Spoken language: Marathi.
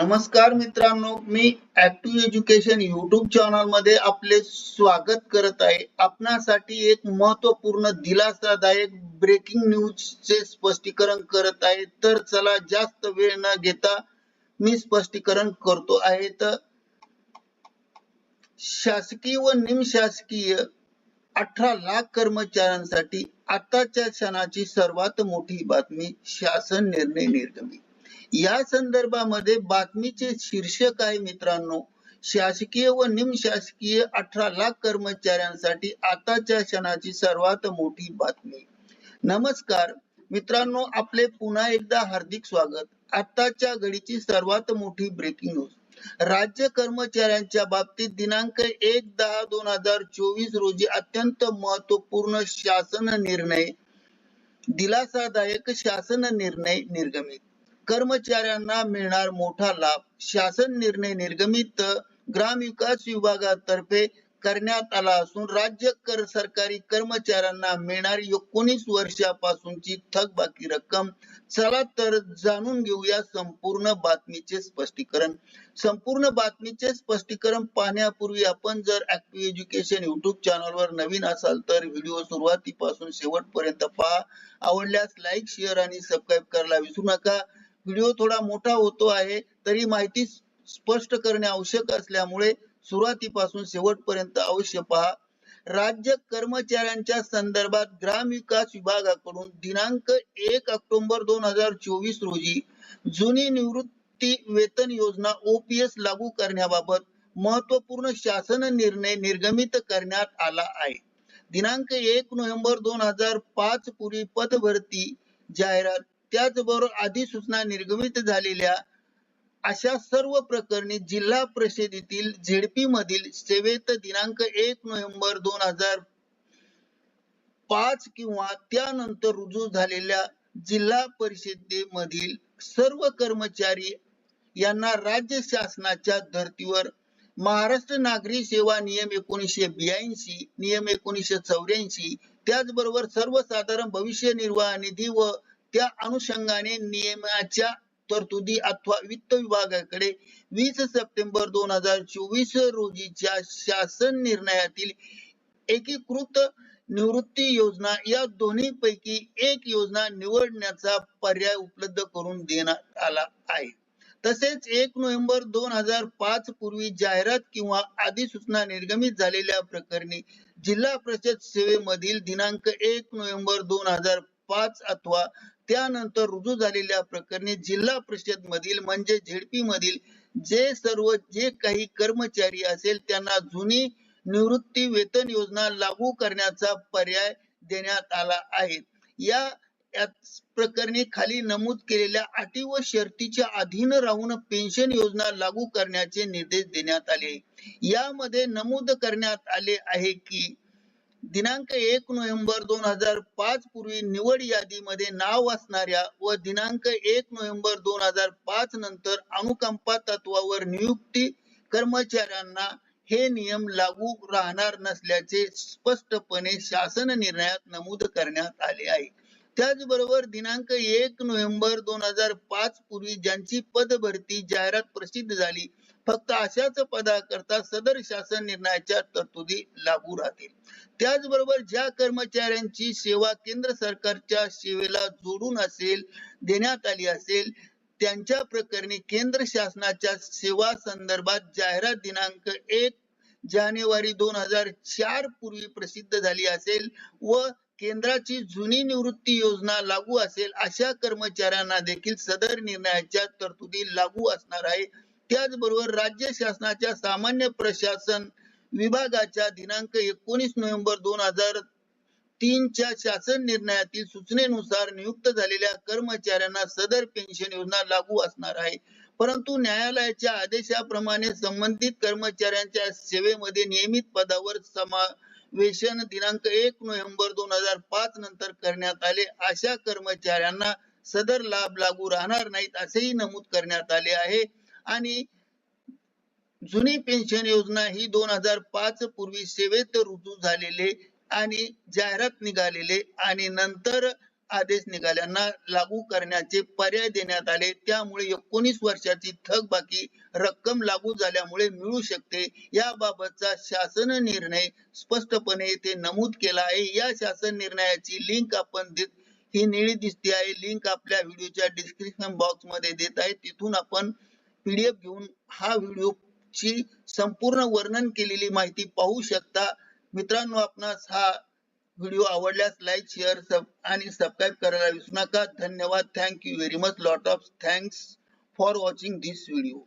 नमस्कार मित्रांनो मी ऍक्टिव्ह एज्युकेशन युट्यूब चॅनलमध्ये आपले स्वागत करत आहे. आपणासाठी एक महत्त्वपूर्ण दिलासादायक ब्रेकिंग न्यूज चे स्पष्टीकरण करत आहे. तर चला जास्त वेळ न घेता मी स्पष्टीकरण करतो आहे. तर शासकीय व निमशासकीय अठरा लाख कर्मचाऱ्यांसाठी आताच्या क्षणाची सर्वात मोठी बातमी शासन निर्णय निर्गमित. या संदर्भामध्ये बातमीचे शीर्षक आहे मित्रांनो शासकीय व निमशासकीय अठरा लाख कर्मचाऱ्यांसाठी आताच्या क्षणाची सर्वात मोठी बातमी. नमस्कार मित्रांनो आपले पुन्हा एकदा हार्दिक स्वागत. आताच्या घडीची सर्वात मोठी ब्रेकिंग न्यूज राज्य कर्मचाऱ्यांच्या बाबतीत दिनांक एक दहा दोन हजार चोवीस रोजी अत्यंत महत्त्वपूर्ण शासन निर्णय दिलासादायक शासन निर्णय निर्गमित. कर्मचाऱ्यांना मिळणार मोठा लाभ. शासन निर्णय निर्गमित ग्रामविकास विभागातर्फे करण्यात आला असून राज्य कर सरकारी कर्मचाऱ्यांना मिळणारी एकोणीस वर्षापासूनची थकबाकी रक्कम. चला तर जाणून घेऊया संपूर्ण बातमीचे स्पष्टीकरण. संपूर्ण बातमीचे स्पष्टीकरण पाहण्यापूर्वी आपण जर ऍक्टिव्ह एज्युकेशन युट्यूब चॅनलवर नवीन असाल तर व्हिडिओ सुरुवातीपासून शेवटपर्यंत पहा. आवडल्यास लाईक शेअर आणि सबस्क्राईब करायला विसरू नका. व्हिडिओ थोडा मोठा होतो आहे तरी माहिती स्पष्ट करणे आवश्यक असल्यामुळे सुरुवातीपासून शेवटपर्यंत अवश्य पहा. राज्य कर्मचाऱ्यांच्या संदर्भात ग्राम विकास विभागाकडून दिनांक एक ऑक्टोबर दोन हजार चोवीस रोजी जुनी निवृत्ती वेतन योजना ओपीएस लागू करण्याबाबत महत्त्वपूर्ण शासन निर्णय निर्गमित करण्यात आला आहे. दिनांक एक नोव्हेंबर दोन हजार पाच पूर्वी पदभरती जाहिरात त्याचबरोबर अधिसूचना निर्गमित झालेल्या अशा सर्व प्रकरणी जिल्हा परिषदेतील झेडपी मधील सेवेत दिनांक एक नोव्हेंबर दोन हजार पाच किंवा त्यानंतर रुजू झालेल्या जिल्हा परिषदेमधील सर्व कर्मचारी यांना राज्य शासनाच्या धर्तीवर महाराष्ट्र नागरी सेवा नियम एकोणीसशे ब्याऐंशी नियम एकोणीसशे चौऱ्याऐंशी त्याचबरोबर सर्वसाधारण भविष्य निर्वाह निधी व त्या अनुषंगाने नियमाच्या तरतुदी अथवा वित्त विभागाकडे वीस सप्टेंबर दोन हजार चोवीस रोजीच्या शासन निर्णयातील एकीकृत निवृत्ती योजना या दोन्ही पैकी एक योजना निवडण्याचा पर्याय उपलब्ध करून देण्यात आला आहे. तसेच एक नोव्हेंबर दोन हजार पाच पूर्वी जाहिरात किंवा अधिसूचना निर्गमित झालेल्या प्रकरणी जिल्हा परिषद सेवेमधील दिनांक एक नोव्हेंबर दोन हजार पाच अथवा त्यानंतर रुजू झालेल्या प्रकरणी जिल्हा परिषद मधील म्हणजे झेडपी मधील जे सर्व जे काही कर्मचारी असेल त्यांना जुनी निवृत्ती वेतन योजना लागू करण्याचा पर्याय देण्यात आला आहे. या प्रकरणी खाली नमूद केलेल्या अटी व शर्तीच्या अधीन राहून पेन्शन योजना लागू करण्याचे निर्देश देण्यात आले. यामध्ये नमूद करण्यात आले आहे की दिनांक एक नोव्हेंबर दोन हजार पाच पूर्वी निवड यादीमध्ये नाव असणाऱ्या व दिनांक एक नोव्हेंबर दोन हजार पाच नंतर अनुकंपा तत्वावर नियुक्ती कर्मचाऱ्यांना हे नियम लागू राहणार नसल्याचे स्पष्टपणे शासन निर्णयात नमूद करण्यात आले आहे. त्याचबरोबर दिनांक एक नोव्हेंबर दोन हजार पाच पूर्वी ज्यांची पदभरती जाहिरात प्रसिद्ध झाली फक्त अशाच पदाकरता सदर शासन निर्णयाच्या तरतुदी लागू राहतील. त्याचबरोबर ज्या कर्मचाऱ्यांची सेवा केंद्र सरकारच्या सेवेला जोडून असेल देण्यात आली असेल त्यांच्या प्रकरणी केंद्र शासनाच्या सेवा संदर्भात जाहिरात दिनांक एक जानेवारी दोन हजार चार पूर्वी प्रसिद्ध झाली असेल व केंद्राची जुनी निवृत्ती योजना लागू असेल अशा कर्मचाऱ्यांना देखील सदर निर्णयाच्या तरतुदी लागू असणार आहे त्याचबरोबर राज्य शासनाच्या सामान्य प्रशासन विभागाच्या दिनांक एकोणीस नोव्हेंबर दोन हजार तीनच्या शासन निर्णयातील सूचनेनुसार नियुक्त झालेल्या कर्मचाऱ्यांना सदर पेन्शन योजना लागू असणार आहे. परंतु न्यायालयाच्या आदेशाप्रमाणे संबंधित कर्मचाऱ्यांच्या सेवेमध्ये नियमित पदावर समावेशन दिनांक एक नोव्हेंबर दोन हजार पाच नंतर करण्यात आले. अशा कर्मचाऱ्यांना सदर लाभ लागू राहणार नाहीत असेही नमूद करण्यात आले आहे. आणि जुनी पेन्शन योजना ही दोन हजार पाच पूर्वी सेवेत रुजू झालेले आणि जाहिरात निघालेले आणि नंतर आदेश निघाल्यांना लागू करण्याचे पर्याय देण्यात आले. त्यामुळे एकोणीस वर्षाची थकबाकी रक्कम लागू झाल्यामुळे मिळू शकते. याबाबतचा शासन निर्णय स्पष्टपणे येथे नमूद केला आहे. या शासन निर्णयाची लिंक आपण देत ही निळी दिसते आहे. लिंक आपल्या व्हिडिओच्या डिस्क्रिप्शन बॉक्समध्ये देत आहे. तिथून आपण पीडीएफ घेऊन हा व्हिडिओ ची संपूर्ण वर्णन केलेली माहिती पाहू शकता. मित्रांनो आपणास हा व्हिडिओ आवडल्यास लाईक शेअर सब आणि सबस्क्राईब करायला विसरू नका. धन्यवाद. Thank you very much lot of thanks for watching this video